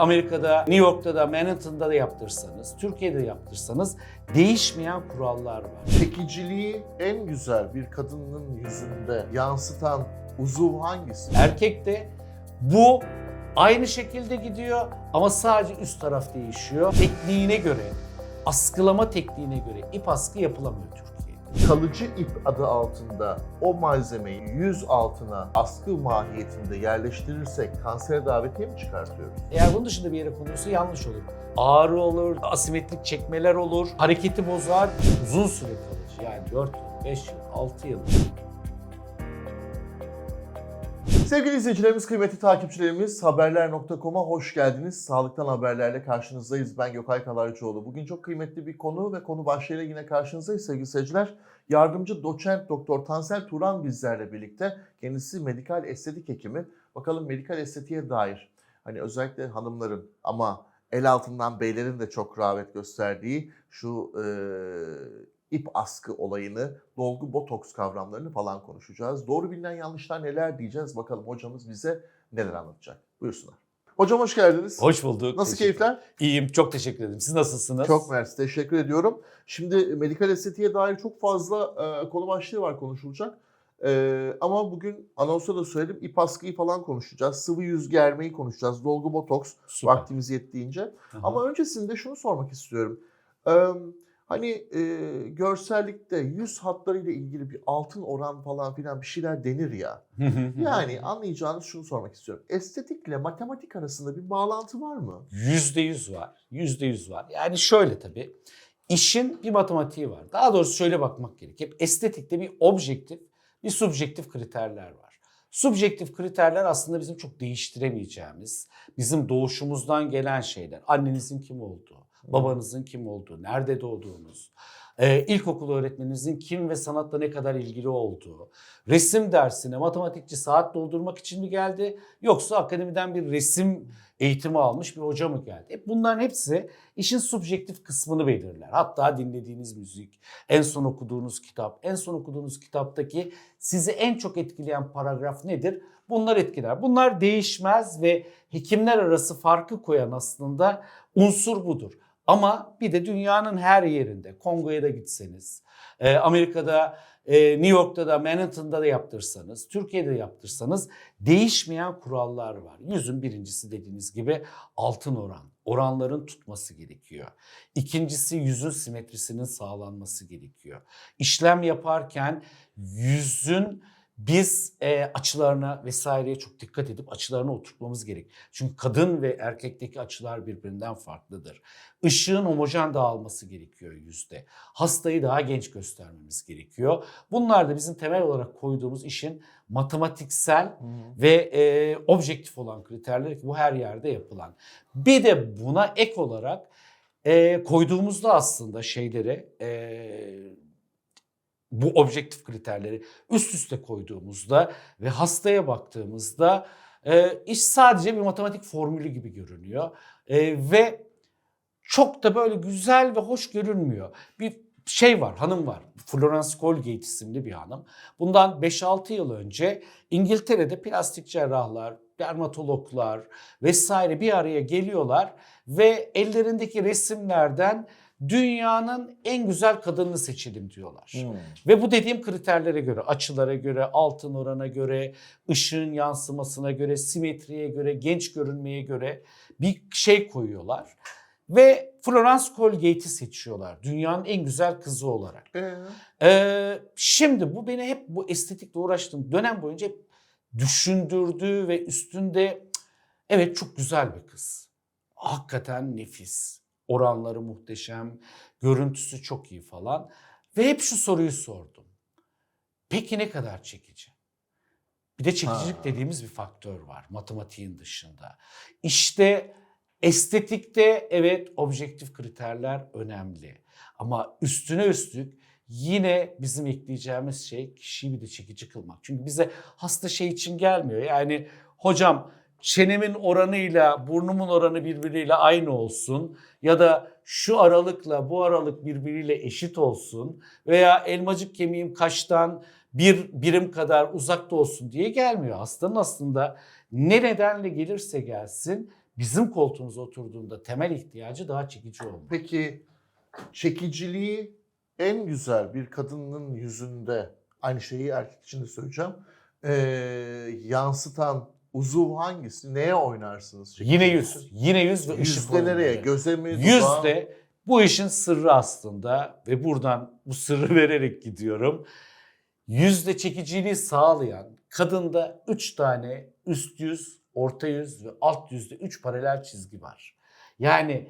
Amerika'da, New York'ta da, Manhattan'da da yaptırsanız, Türkiye'de de yaptırsanız değişmeyen kurallar var. Çekiciliği en güzel bir kadının yüzünde yansıtan uzuv hangisi? Erkekte bu aynı şekilde gidiyor ama sadece üst taraf değişiyor. Tekniğine göre, askılama tekniğine göre ip askı yapılamıyor. Kalıcı ip adı altında o malzemeyi yüz altına askı mahiyetinde yerleştirirsek kansere davetiye mi çıkartıyoruz? Eğer bunun dışında bir yere konulursa yanlış olur. Ağrı olur, asimetrik çekmeler olur, hareketi bozar, uzun süre kalıcı. Yani 4 yıl, 5 yıl, 6 yıl. Sevgili izleyicilerimiz, kıymetli takipçilerimiz haberler.com'a hoş geldiniz. Sağlıktan haberlerle karşınızdayız. Ben Gökay Kalaycıoğlu. Bugün çok kıymetli bir konu ve konu başlığıyla yine karşınızdayız sevgili seyirciler. Yardımcı doçent doktor Tansel Turan bizlerle birlikte. Kendisi medikal estetik hekimi. Bakalım medikal estetiğe dair hani özellikle hanımların ama el altından beylerin de çok rağbet gösterdiği şu e, ip askı olayını, dolgu botoks kavramlarını falan konuşacağız. Doğru bilinen yanlışlar neler diyeceğiz. Bakalım hocamız bize neler anlatacak. Buyursunlar. Hocam hoş geldiniz. Hoş bulduk. Nasıl keyifler? İyiyim, çok teşekkür ederim. Siz nasılsınız? Çok mersi, teşekkür ediyorum. Şimdi medikal estetiğe dair çok fazla e, konu başlığı var konuşulacak. E, ama bugün anonsa da söyledim ip askıyı falan konuşacağız. Sıvı yüz germeyi konuşacağız. Dolgu botoks Süper. vaktimiz yettiğince. Aha. Ama öncesinde şunu sormak istiyorum. Ee, hani e, görsellikte yüz hatlarıyla ilgili bir altın oran falan filan bir şeyler denir ya. Yani anlayacağınız şunu sormak istiyorum. Estetikle matematik arasında bir bağlantı var mı? Yüzde yüz var. Yüzde yüz var. Yani şöyle tabii. İşin bir matematiği var. Daha doğrusu şöyle bakmak gerekir. Estetikte bir objektif, bir subjektif kriterler var. Subjektif kriterler aslında bizim çok değiştiremeyeceğimiz, bizim doğuşumuzdan gelen şeyler. Annenizin kim olduğu, babanızın kim olduğu, nerede doğduğunuz, e, ilkokul öğretmeninizin kim ve sanatla ne kadar ilgili olduğu, resim dersine matematikçi saat doldurmak için mi geldi yoksa akademiden bir resim eğitimi almış bir hoca mı geldi? Hep bunların hepsi işin subjektif kısmını belirler. Hatta dinlediğiniz müzik, en son okuduğunuz kitap, en son okuduğunuz kitaptaki sizi en çok etkileyen paragraf nedir? Bunlar etkiler. Bunlar değişmez ve hekimler arası farkı koyan aslında unsur budur. Ama bir de dünyanın her yerinde, Kongo'ya da gitseniz, e, Amerika'da, e, New York'ta da, Manhattan'da da yaptırsanız, Türkiye'de de yaptırsanız değişmeyen kurallar var. Yüzün birincisi dediğiniz gibi altın oran. Oranların tutması gerekiyor. İkincisi yüzün simetrisinin sağlanması gerekiyor. İşlem yaparken yüzün biz e, açılarına vesaireye çok dikkat edip açılarına oturtmamız gerek. Çünkü kadın ve erkekteki açılar birbirinden farklıdır. Işığın homojen dağılması gerekiyor yüzde. Hastayı daha genç göstermemiz gerekiyor. Bunlar da bizim temel olarak koyduğumuz işin matematiksel ve e, objektif olan kriterler ki bu her yerde yapılan. Bir de buna ek olarak e, koyduğumuzda aslında şeyleri e, bu objektif kriterleri üst üste koyduğumuzda ve hastaya baktığımızda e, iş sadece bir matematik formülü gibi görünüyor E, ve çok da böyle güzel ve hoş görünmüyor. Bir şey var, hanım var. Florence Colgate isimli bir hanım. Bundan 5-6 yıl önce İngiltere'de plastik cerrahlar, dermatologlar vesaire bir araya geliyorlar ve ellerindeki resimlerden dünyanın en güzel kadını seçelim diyorlar. Ve bu dediğim kriterlere göre, açılara göre, altın orana göre, ışığın yansımasına göre, simetriye göre, genç görünmeye göre bir şey koyuyorlar. Ve Florence Colgate'i seçiyorlar dünyanın en güzel kızı olarak. Ee, Ee, şimdi bu beni hep bu estetikle uğraştığım dönem boyunca hep düşündürdü ve üstünde "Cık, evet çok güzel bir kız. Hakikaten nefis. Oranları muhteşem, görüntüsü çok iyi falan. Ve hep şu soruyu sordum. Peki ne kadar çekici? Bir de çekicilik Ha. dediğimiz bir faktör var matematiğin dışında. İşte estetikte evet objektif kriterler önemli. Ama üstüne üstlük yine bizim ekleyeceğimiz şey kişiyi bir de çekici kılmak. Çünkü bize hasta şey için gelmiyor. Yani hocam çenemin oranıyla burnumun oranı birbiriyle aynı olsun ya da şu aralıkla bu aralık birbiriyle eşit olsun veya elmacık kemiğim kaştan bir birim kadar uzakta olsun diye gelmiyor. Hastanın aslında ne nedenle gelirse gelsin bizim koltuğumuza oturduğunda temel ihtiyacı daha çekici olmak. Peki çekiciliği en güzel bir kadının yüzünde aynı şeyi erkek için de söyleyeceğim. ee, yansıtan uzuv hangisi? Neye oynarsınız? Yine çekiciliği? yüz. Yine yüz ve ışık Yüzde nereye? Göze mi? dudağa mı? Yüzde bu işin sırrı aslında ve buradan bu sırrı vererek gidiyorum. Yüzde çekiciliği sağlayan kadında üç tane üst yüz, orta yüz ve alt yüzde üç paralel çizgi var. Yani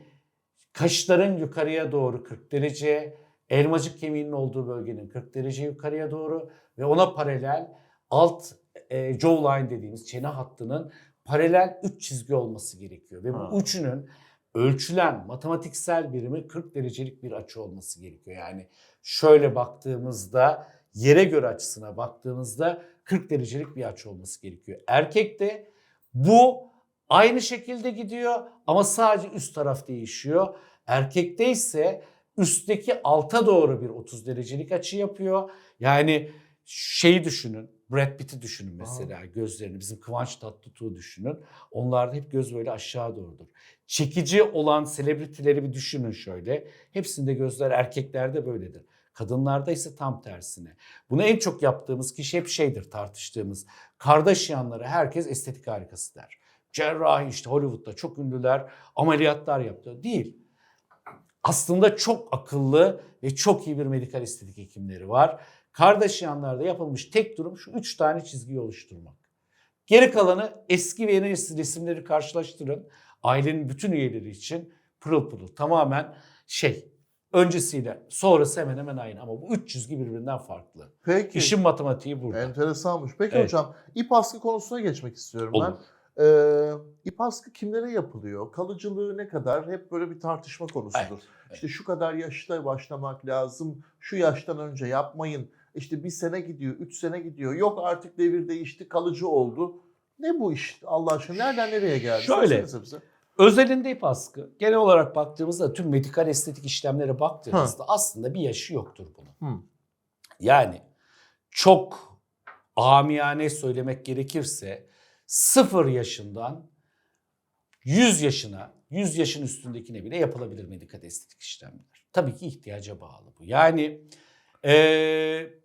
kaşların yukarıya doğru 40 derece, elmacık kemiğinin olduğu bölgenin 40 derece yukarıya doğru ve ona paralel alt e, jawline dediğimiz çene hattının paralel 3 çizgi olması gerekiyor. Ve Ha. bu üçünün ölçülen matematiksel birimi 40 derecelik bir açı olması gerekiyor. Yani şöyle baktığımızda yere göre açısına baktığımızda 40 derecelik bir açı olması gerekiyor. Erkekte bu aynı şekilde gidiyor ama sadece üst taraf değişiyor. Erkekte ise üstteki alta doğru bir 30 derecelik açı yapıyor. Yani şeyi düşünün. Brad Pitt'i düşünün mesela gözlerini. Bizim Kıvanç Tatlıtuğ'u düşünün. Onlarda hep göz böyle aşağı doğrudur. Çekici olan selebritileri bir düşünün şöyle. Hepsinde gözler erkeklerde böyledir. Kadınlarda ise tam tersine. Bunu en çok yaptığımız kişi hep şeydir tartıştığımız. Kardashianları herkes estetik harikası der. Cerrahi işte Hollywood'da çok ünlüler ameliyatlar yaptı. Değil. Aslında çok akıllı ve çok iyi bir medikal estetik hekimleri var. Kardashianlarda yapılmış tek durum şu üç tane çizgiyi oluşturmak. Geri kalanı eski ve yeni resimleri karşılaştırın. Ailenin bütün üyeleri için pırıl pırıl tamamen şey öncesiyle sonrası hemen hemen aynı ama bu üç çizgi birbirinden farklı. Peki. İşin matematiği burada. Enteresanmış. Peki Evet. hocam ip askı konusuna geçmek istiyorum Olur. ben. Ee, ip askı kimlere yapılıyor? Kalıcılığı ne kadar? Hep böyle bir tartışma konusudur. Evet, evet. İşte şu kadar yaşta başlamak lazım. Şu yaştan önce yapmayın. İşte bir sene gidiyor, üç sene gidiyor. Yok artık devir değişti, kalıcı oldu. Ne bu iş Allah aşkına? Nereden nereye geldi? Şöyle. Özelinde ip askı. Genel olarak baktığımızda tüm medikal estetik işlemlere baktığımızda aslında bir yaşı yoktur bunun. Hı. Yani çok amiyane söylemek gerekirse 0 yaşından 100 yaşına, 100 yaşın üstündekine bile yapılabilir medikal estetik işlemler. Tabii ki ihtiyaca bağlı bu. Yani eee,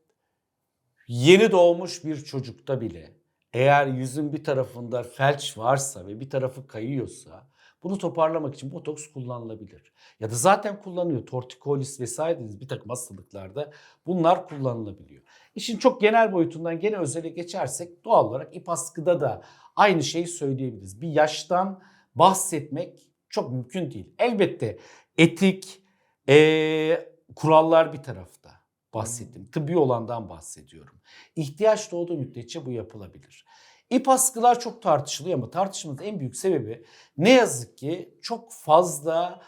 yeni doğmuş bir çocukta bile eğer yüzün bir tarafında felç varsa ve bir tarafı kayıyorsa bunu toparlamak için botoks kullanılabilir. Ya da zaten kullanıyor. Tortikolis vesaire bir takım hastalıklarda bunlar kullanılabiliyor. İşin çok genel boyutundan gene özele geçersek doğal olarak ip askıda da aynı şeyi söyleyebiliriz. Bir yaştan bahsetmek çok mümkün değil. Elbette etik, eee, kurallar bir tarafta bahsettim. Tıbbi olandan bahsediyorum. İhtiyaç doğduğu müddetçe bu yapılabilir. İp askılar çok tartışılıyor ama tartışmanın en büyük sebebi ne yazık ki çok fazla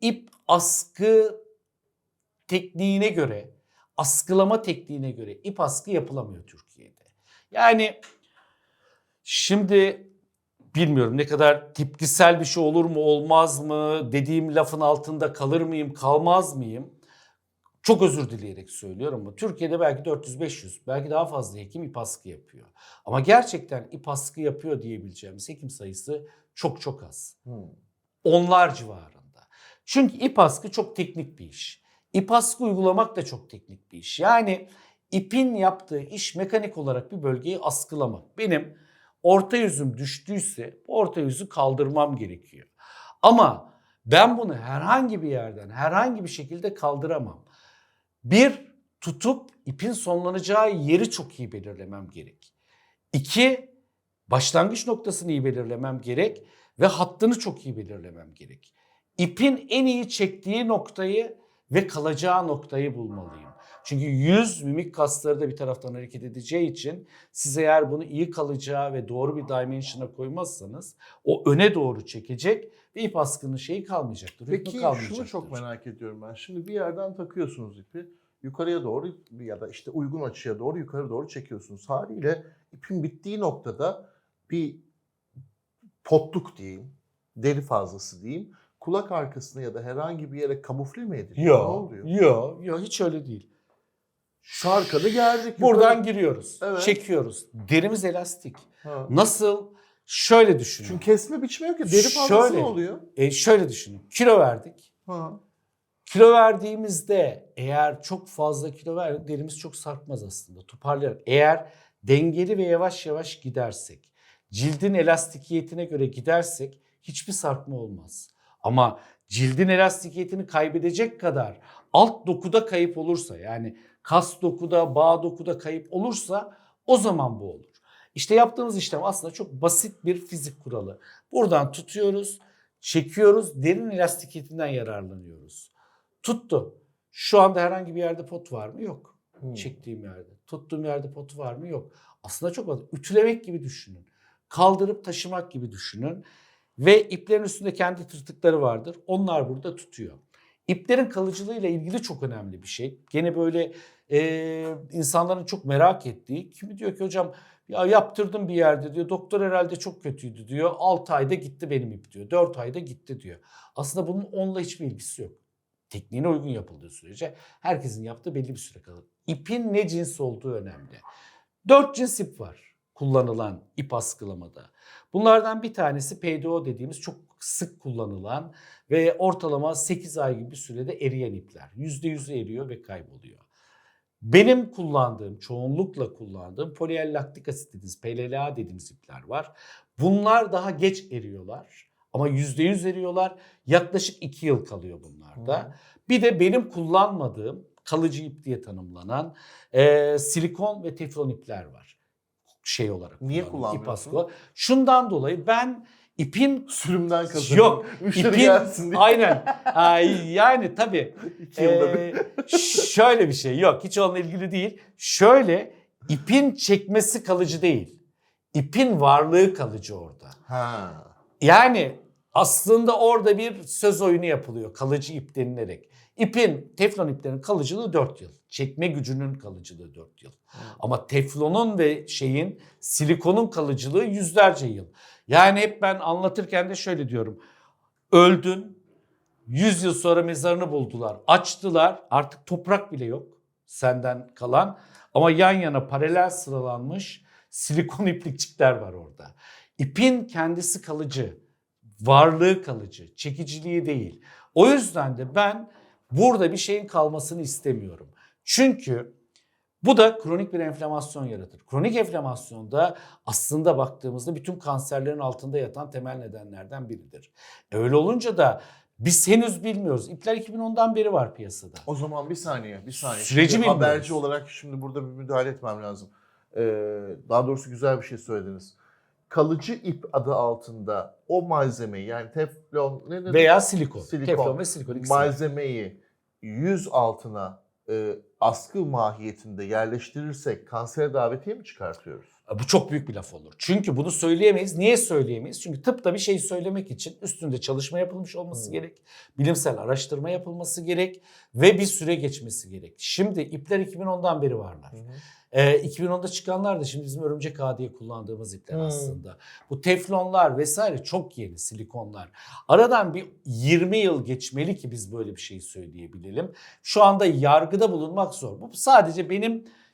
ip askı tekniğine göre, askılama tekniğine göre ip askı yapılamıyor Türkiye'de. Yani şimdi bilmiyorum ne kadar tipkisel bir şey olur mu olmaz mı dediğim lafın altında kalır mıyım kalmaz mıyım? Çok özür dileyerek söylüyorum ama Türkiye'de belki 400-500 belki daha fazla hekim ip askı yapıyor. Ama gerçekten ip askı yapıyor diyebileceğimiz hekim sayısı çok çok az. Hı. Onlar civarında. Çünkü ip askı çok teknik bir iş. İp askı uygulamak da çok teknik bir iş. Yani ipin yaptığı iş mekanik olarak bir bölgeyi askılamak. Benim orta yüzüm düştüyse bu orta yüzü kaldırmam gerekiyor. Ama ben bunu herhangi bir yerden herhangi bir şekilde kaldıramam. Bir, tutup ipin sonlanacağı yeri çok iyi belirlemem gerek. İki, başlangıç noktasını iyi belirlemem gerek ve hattını çok iyi belirlemem gerek. İpin en iyi çektiği noktayı ve kalacağı noktayı bulmalıyım. Çünkü yüz mimik kasları da bir taraftan hareket edeceği için siz eğer bunu iyi kalacağı ve doğru bir dimension'a koymazsanız o öne doğru çekecek ve ip askının şeyi kalmayacaktır. Peki şunu kalmayacaktır. çok merak ediyorum ben. Şimdi bir yerden takıyorsunuz ipi. Yukarıya doğru ya da işte uygun açıya doğru yukarı doğru çekiyorsunuz. Haliyle ipin bittiği noktada bir potluk diyeyim, deri fazlası diyeyim. Kulak arkasına ya da herhangi bir yere kamufle mi ediliyor? Ne Yok, oluyor? yok, yok hiç öyle değil. Sarkadı gerdik. Buradan yukarı- giriyoruz, Evet. çekiyoruz. Derimiz elastik. Ha. Nasıl Şöyle düşünün. Çünkü kesme biçme yok ya. Deri fazlası ne oluyor? E, şöyle düşünün. Kilo verdik. Ha. Kilo verdiğimizde eğer çok fazla kilo ver derimiz çok sarkmaz aslında. Toparlayarak. Eğer dengeli ve yavaş yavaş gidersek, cildin elastikiyetine göre gidersek hiçbir sarkma olmaz. Ama cildin elastikiyetini kaybedecek kadar alt dokuda kayıp olursa yani kas dokuda, bağ dokuda kayıp olursa o zaman bu olur. İşte yaptığımız işlem aslında çok basit bir fizik kuralı. Buradan tutuyoruz, çekiyoruz, derin elastikiyetinden yararlanıyoruz. Tuttu. Şu anda herhangi bir yerde pot var mı? Yok. Hmm. Çektiğim yerde. Tuttuğum yerde potu var mı? Yok. Aslında çok basit. Ütülemek gibi düşünün. Kaldırıp taşımak gibi düşünün. Ve iplerin üstünde kendi tırtıkları vardır. Onlar burada tutuyor. İplerin kalıcılığıyla ilgili çok önemli bir şey. Gene böyle e, insanların çok merak ettiği. Kimi diyor ki hocam ya yaptırdım bir yerde diyor. Doktor herhalde çok kötüydü diyor. 6 ayda gitti benim ip diyor. 4 ayda gitti diyor. Aslında bunun onunla hiçbir ilgisi yok. Tekniğine uygun yapıldığı sürece herkesin yaptığı belli bir süre kalır. İpin ne cins olduğu önemli. Dört cins ip var kullanılan ip askılamada. Bunlardan bir tanesi PDO dediğimiz çok sık kullanılan ve ortalama 8 ay gibi bir sürede eriyen ipler. %100 eriyor ve kayboluyor. Benim kullandığım, çoğunlukla kullandığım poliellaktik asit dediğimiz, PLLA dediğimiz ipler var. Bunlar daha geç eriyorlar ama %100 eriyorlar. Yaklaşık 2 yıl kalıyor bunlarda. Hmm. Bir de benim kullanmadığım kalıcı ip diye tanımlanan e, silikon ve teflon ipler var. Şey olarak. Niye kullanmıyorsun? askı. Şundan dolayı ben ipin Sürümden kazanıyor. Yok, Müşteri ipin gelsin diye. aynen Ay, yani tabii İki yılda ee, şöyle bir şey yok hiç onunla ilgili değil. Şöyle ipin çekmesi kalıcı değil. İpin varlığı kalıcı orada. Ha. Yani aslında orada bir söz oyunu yapılıyor kalıcı ip denilerek. İpin, teflon iplerin kalıcılığı 4 yıl. Çekme gücünün kalıcılığı 4 yıl. Ama teflonun ve şeyin silikonun kalıcılığı yüzlerce yıl. Yani hep ben anlatırken de şöyle diyorum. Öldün, 100 yıl sonra mezarını buldular. Açtılar, artık toprak bile yok senden kalan. Ama yan yana paralel sıralanmış silikon iplikçikler var orada. İpin kendisi kalıcı, varlığı kalıcı, çekiciliği değil. O yüzden de ben burada bir şeyin kalmasını istemiyorum. Çünkü bu da kronik bir enflamasyon yaratır. Kronik enflamasyon da aslında baktığımızda bütün kanserlerin altında yatan temel nedenlerden biridir. Öyle olunca da biz henüz bilmiyoruz. İpler 2010'dan beri var piyasada. O zaman bir saniye, bir saniye. Süreci Şimdi bilmiyoruz. haberci olarak şimdi burada bir müdahale etmem lazım. Ee, daha doğrusu güzel bir şey söylediniz. Kalıcı ip adı altında o malzemeyi yani teflon ne dedi? Veya silikon. Silikon. Teflon ve silikon ikisi. malzemeyi yüz altına e, askı mahiyetinde yerleştirirsek kansere davetiye mi çıkartıyoruz? Bu çok büyük bir laf olur. Çünkü bunu söyleyemeyiz. Niye söyleyemeyiz? Çünkü tıpta bir şey söylemek için üstünde çalışma yapılmış olması Hmm. gerek. Bilimsel araştırma yapılması gerek ve bir süre geçmesi gerek. Şimdi ipler 2010'dan beri varlar. Ee, 2010'da çıkanlar da şimdi bizim örümcek ağ diye kullandığımız ipler Hmm. aslında. Bu teflonlar vesaire çok yeni silikonlar. Aradan bir 20 yıl geçmeli ki biz böyle bir şey söyleyebilelim. Şu anda yargıda bulunmak zor. Bu sadece benim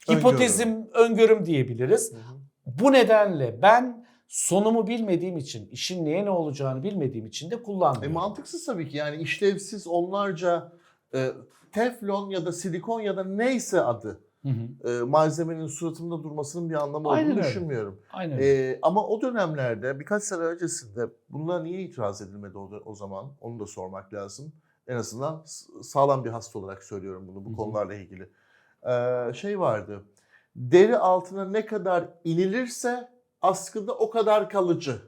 Öngörüm. hipotezim, öngörüm diyebiliriz. Hı hı. Bu nedenle ben sonumu bilmediğim için, işin neye ne olacağını bilmediğim için de E, kullanmıyorum. mantıksız tabii ki yani işlevsiz onlarca e, teflon ya da silikon ya da neyse adı Hı hı. e, malzemenin suratında durmasının bir anlamı Aynen olduğunu öyle. düşünmüyorum. Aynen. E, ama o dönemlerde birkaç sene öncesinde bunlara niye itiraz edilmedi o, o zaman onu da sormak lazım. En azından sağlam bir hasta olarak söylüyorum bunu bu Hı hı. konularla ilgili. E, şey vardı deri altına ne kadar inilirse askıda o kadar kalıcı.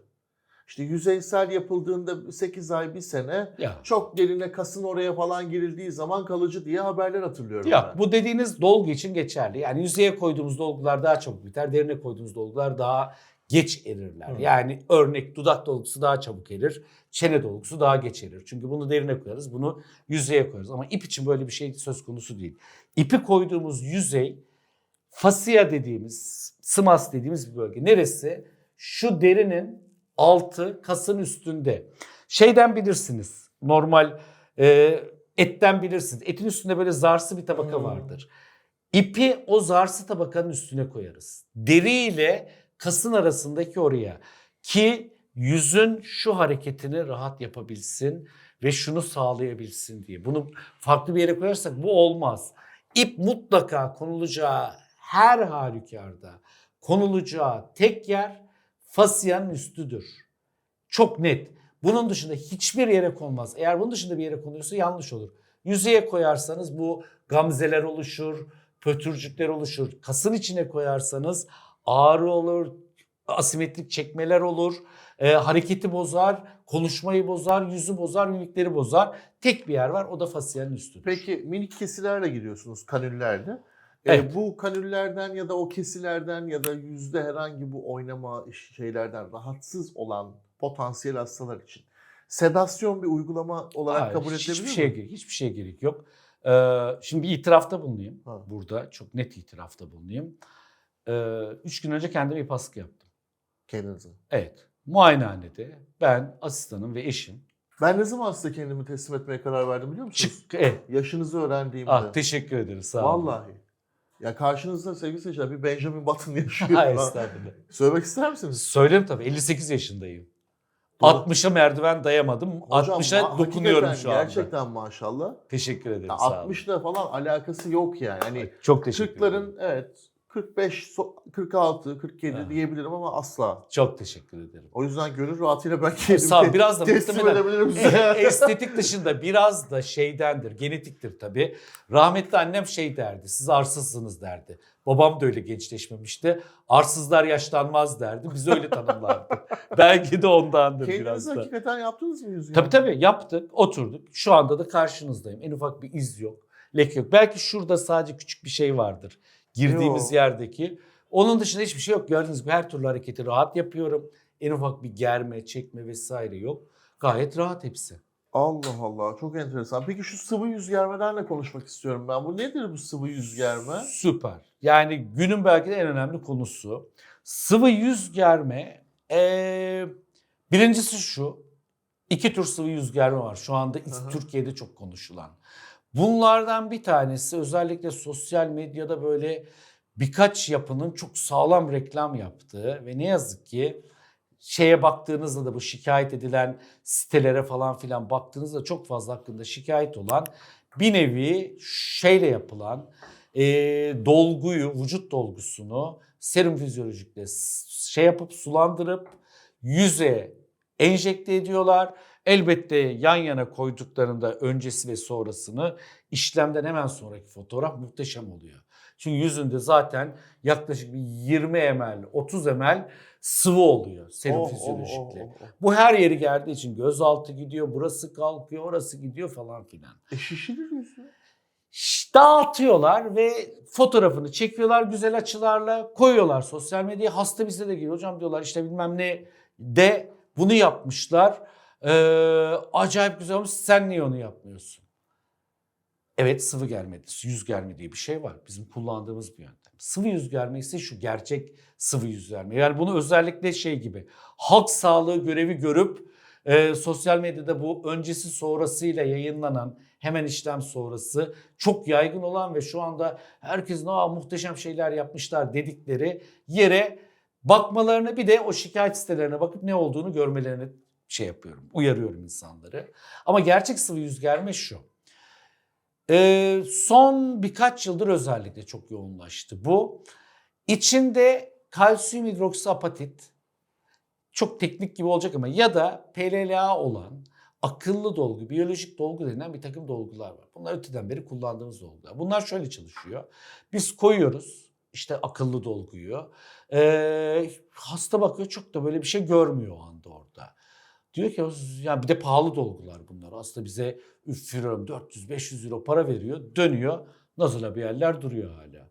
İşte yüzeysel yapıldığında 8 ay bir sene ya. çok derine kasın oraya falan girildiği zaman kalıcı diye haberler hatırlıyorum. Ya ben. bu dediğiniz dolgu için geçerli. Yani yüzeye koyduğumuz dolgular daha çabuk biter, derine koyduğumuz dolgular daha geç erirler. Hı. Yani örnek dudak dolgusu daha çabuk erir, çene dolgusu daha geç erir. Çünkü bunu derine koyarız, bunu yüzeye koyarız. Ama ip için böyle bir şey söz konusu değil. İpi koyduğumuz yüzey fasya dediğimiz, sımas dediğimiz bir bölge. Neresi? Şu derinin altı kasın üstünde. Şeyden bilirsiniz. Normal e, etten bilirsiniz. Etin üstünde böyle zarsı bir tabaka Hmm. vardır. İpi o zarsı tabakanın üstüne koyarız. Deri ile kasın arasındaki oraya Ki yüzün şu hareketini rahat yapabilsin ve şunu sağlayabilsin diye. Bunu farklı bir yere koyarsak bu olmaz. İp mutlaka konulacağı her halükarda konulacağı tek yer fasyanın üstüdür. Çok net. Bunun dışında hiçbir yere konmaz. Eğer bunun dışında bir yere konuyorsa yanlış olur. Yüzeye koyarsanız bu gamzeler oluşur, pötürcükler oluşur. Kasın içine koyarsanız ağrı olur, asimetrik çekmeler olur, e, hareketi bozar, konuşmayı bozar, yüzü bozar, mimikleri bozar. Tek bir yer var o da fasyanın üstüdür. Peki minik kesilerle giriyorsunuz kanüllerle. Ee, Evet. bu kanüllerden ya da o kesilerden ya da yüzde herhangi bu oynama şeylerden rahatsız olan potansiyel hastalar için sedasyon bir uygulama olarak Hayır, kabul edilebilir hiçbir mi? şeye gerek, hiçbir şeye gerek yok. Ee, şimdi bir itirafta bulunayım Ha. burada. Çok net itirafta bulunayım. Ee, üç gün önce kendime bir baskı yaptım. Kendinize. Evet. Muayenehanede ben, asistanım ve eşim. Ben ne zaman size kendimi teslim etmeye karar verdim biliyor musunuz? Çık. Evet. Yaşınızı öğrendiğimde. Ah, teşekkür ederiz. Sağ olun. Vallahi. Ya karşınızda sevgili seyirciler bir Benjamin Button yaşıyor. Hayır Ha. estağfurullah. Söylemek ister misiniz? Söylerim tabii 58 yaşındayım. Doğru. 60'a merdiven dayamadım. Hocam, 60'a ma- dokunuyorum şu anda. Gerçekten maşallah. Teşekkür ederim. Ya sağ olun. 60'la falan alakası yok yani. Hani Çok teşekkür ederim. 40'ların evet 45, so- 46, 47 Ha. diyebilirim ama asla. Çok teşekkür ederim. O yüzden gönül rahatıyla ben kendimi Sağ te- Biraz da teslim edebilirim size. estetik dışında biraz da şeydendir, genetiktir tabii. Rahmetli annem şey derdi, siz arsızsınız derdi. Babam da öyle gençleşmemişti. Arsızlar yaşlanmaz derdi. Biz öyle tanımlardı. Belki de ondandır Kendiniz biraz da. hakikaten yaptınız mı yüzüğü? Tabii tabii yaptık, oturduk. Şu anda da karşınızdayım. En ufak bir iz yok, leke yok. Belki şurada sadece küçük bir şey vardır. Girdiğimiz Yok. yerdeki. Onun dışında hiçbir şey yok. Gördüğünüz gibi her türlü hareketi rahat yapıyorum. En ufak bir germe, çekme vesaire yok. Gayet rahat hepsi. Allah Allah çok enteresan. Peki şu sıvı yüz germelerle konuşmak istiyorum ben. Bu nedir bu sıvı yüz germe? Süper. Yani günün belki de en önemli konusu. Sıvı yüz germe. ee, birincisi şu. iki tür sıvı yüz germe var. Şu anda. Türkiye'de çok konuşulan. Bunlardan bir tanesi özellikle sosyal medyada böyle birkaç yapının çok sağlam reklam yaptığı ve ne yazık ki şeye baktığınızda da bu şikayet edilen sitelere falan filan baktığınızda çok fazla hakkında şikayet olan bir nevi şeyle yapılan e, dolguyu, vücut dolgusunu serum fizyolojikle şey yapıp sulandırıp yüze enjekte ediyorlar. Elbette yan yana koyduklarında öncesi ve sonrasını işlemden hemen sonraki fotoğraf muhteşem oluyor. Çünkü yüzünde zaten yaklaşık bir 20 ml, 30 ml sıvı oluyor serum Oh, oh, fizyolojikle. oh, oh, oh. Bu her yeri geldiği için gözaltı gidiyor, burası kalkıyor, orası gidiyor falan filan. E şişirir. Şş, Dağıtıyorlar ve fotoğrafını çekiyorlar güzel açılarla koyuyorlar sosyal medyaya. Hasta bize de geliyor hocam diyorlar işte bilmem ne de bunu yapmışlar. Ee, acayip güzel olmuş sen niye onu yapmıyorsun? Evet sıvı germe, yüz germe diye bir şey var. Bizim kullandığımız bir yöntem. Sıvı yüz germe ise şu gerçek sıvı yüz germe. Yani bunu özellikle şey gibi halk sağlığı görevi görüp e, sosyal medyada bu öncesi sonrasıyla yayınlanan hemen işlem sonrası çok yaygın olan ve şu anda herkesin Aa, muhteşem şeyler yapmışlar dedikleri yere bakmalarını bir de o şikayet sitelerine bakıp ne olduğunu görmelerini şey yapıyorum, uyarıyorum insanları. Ama gerçek sıvı yüz germe şu. Ee, son birkaç yıldır özellikle çok yoğunlaştı bu. İçinde kalsiyum hidroksiapatit çok teknik gibi olacak ama ya da PLLA olan akıllı dolgu, biyolojik dolgu denilen bir takım dolgular var. Bunlar öteden beri kullandığımız dolgular. Bunlar şöyle çalışıyor. Biz koyuyoruz işte akıllı dolguyu. Ee, hasta bakıyor çok da böyle bir şey görmüyor o anda orada. Diyor ki ya bir de pahalı dolgular bunlar. Aslında bize üfürüyorum 400-500 euro para veriyor. Dönüyor nazıla bir yerler duruyor hala.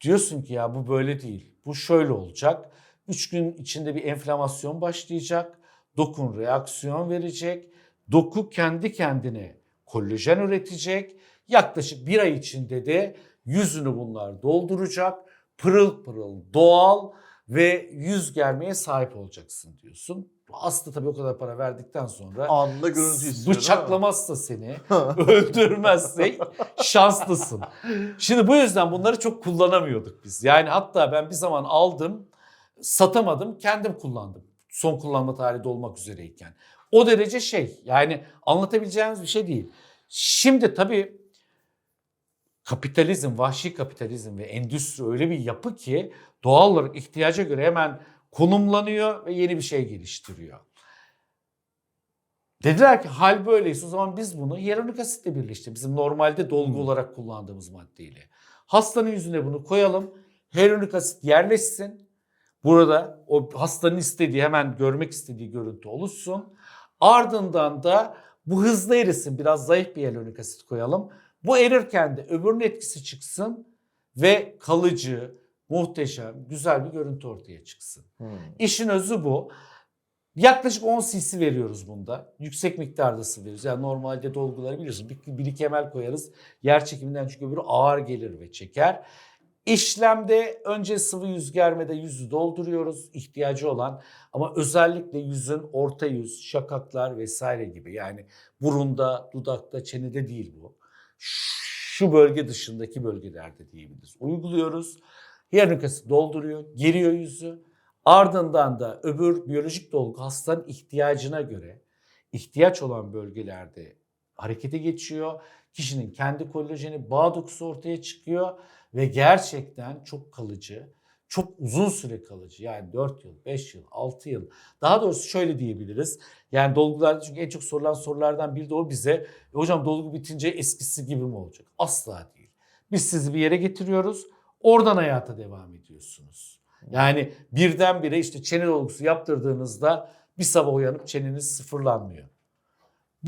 Diyorsun ki ya bu böyle değil. Bu şöyle olacak. 3 gün içinde bir enflamasyon başlayacak. Dokun reaksiyon verecek. Doku kendi kendine kolajen üretecek. Yaklaşık bir ay içinde de yüzünü bunlar dolduracak. Pırıl pırıl doğal ve yüz germeye sahip olacaksın diyorsun. Aslında tabii o kadar para verdikten sonra Anında görüntü istiyor. bıçaklamazsa seni öldürmezse şanslısın. Şimdi bu yüzden bunları çok kullanamıyorduk biz. Yani hatta ben bir zaman aldım, satamadım, kendim kullandım. son kullanma tarihi dolmak üzereyken. O derece şey yani anlatabileceğimiz bir şey değil. Şimdi tabii kapitalizm, vahşi kapitalizm ve endüstri öyle bir yapı ki doğal olarak ihtiyaca göre hemen konumlanıyor ve yeni bir şey geliştiriyor. Dediler ki hal böyleyse o zaman biz bunu hyaluronik asitle birleştir. Bizim normalde dolgu Hmm. olarak kullandığımız maddeyle. Hastanın yüzüne bunu koyalım. Hyaluronik asit yerleşsin. Burada o hastanın istediği hemen görmek istediği görüntü oluşsun. Ardından da bu hızlı erisin. Biraz zayıf bir hyaluronik asit koyalım. Bu erirken de öbürünün etkisi çıksın ve kalıcı, muhteşem, güzel bir görüntü ortaya çıksın. Hmm. İşin özü bu. Yaklaşık 10 cc veriyoruz bunda. Yüksek miktarda sıvı veriyoruz. Yani normalde dolguları biliyorsun. Bir, bir ml koyarız. Yer çekiminden çünkü öbürü ağır gelir ve çeker. İşlemde önce sıvı yüz germede yüzü dolduruyoruz ihtiyacı olan ama özellikle yüzün orta yüz, şakaklar vesaire gibi yani burunda, dudakta, çenede değil bu. Şu bölge dışındaki bölgelerde diyebiliriz. Uyguluyoruz. Hyaluronik asit dolduruyor, geriyor yüzü. Ardından da öbür biyolojik dolgu hastanın ihtiyacına göre ihtiyaç olan bölgelerde harekete geçiyor. Kişinin kendi kolajeni bağ dokusu ortaya çıkıyor ve gerçekten çok kalıcı, çok uzun süre kalıcı. Yani 4 yıl, 5 yıl, 6 yıl. Daha doğrusu şöyle diyebiliriz. Yani dolgularda çünkü en çok sorulan sorulardan biri de o bize. "E hocam dolgu bitince eskisi gibi mi olacak? Asla değil. Biz sizi bir yere getiriyoruz. Oradan hayata devam ediyorsunuz. Yani birdenbire işte çene dolgusu yaptırdığınızda bir sabah uyanıp çeneniz sıfırlanmıyor.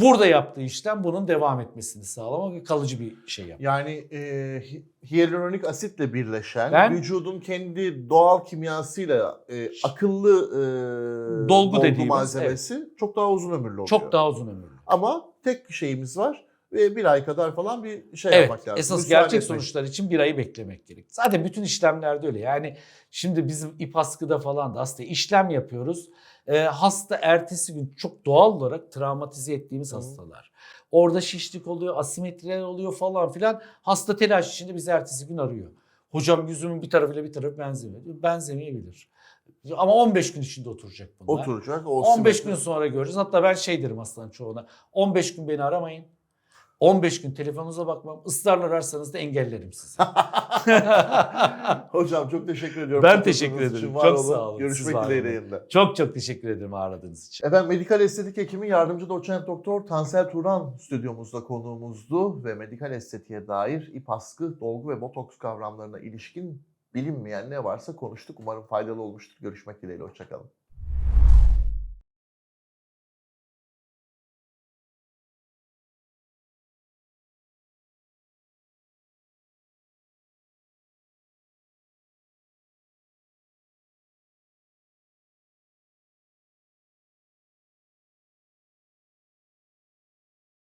Burada yaptığı işlem bunun devam etmesini sağlamak ve kalıcı bir şey yapmak. Yani e, hyaluronik asitle birleşen, Ben- vücudun kendi doğal kimyasıyla e, akıllı e, Dolgu dediğimiz, malzemesi çok daha uzun ömürlü oluyor. Çok daha uzun ömürlü. Ama tek şeyimiz var ve bir ay kadar falan bir şey Evet, yapmak lazım. esas Müsaade gerçek etmek. sonuçlar için bir ayı beklemek gerek. Zaten bütün işlemlerde öyle. Yani şimdi bizim ip askıda falan da aslında işlem yapıyoruz. Ee, hasta ertesi gün çok doğal olarak travmatize ettiğimiz Hı. hastalar. Orada şişlik oluyor, asimetriler oluyor falan filan. Hasta telaş içinde bizi ertesi gün arıyor. Hocam yüzümün bir tarafıyla bir tarafı benzemiyor. Benzemeyebilir. Ama 15 gün içinde oturacak bunlar. Oturacak. O 15 simetri- gün sonra göreceğiz. Hatta ben şey derim hastanın çoğuna. 15 gün beni aramayın. 15 gün telefonunuza bakmam. Israrla ararsanız da engellerim sizi. Hocam çok teşekkür ediyorum. Ben teşekkür için ederim. var Çok olun. sağ olun. Görüşmek dileğiyle yayında. çok çok teşekkür ederim ağırladığınız için. Efendim medikal estetik hekimi yardımcı doçent doktor Tansel Turan stüdyomuzda konuğumuzdu ve medikal estetiğe dair ip askı, dolgu ve botoks kavramlarına ilişkin bilinmeyen ne varsa konuştuk. Umarım faydalı olmuştur. Görüşmek dileğiyle. Hoşçakalın.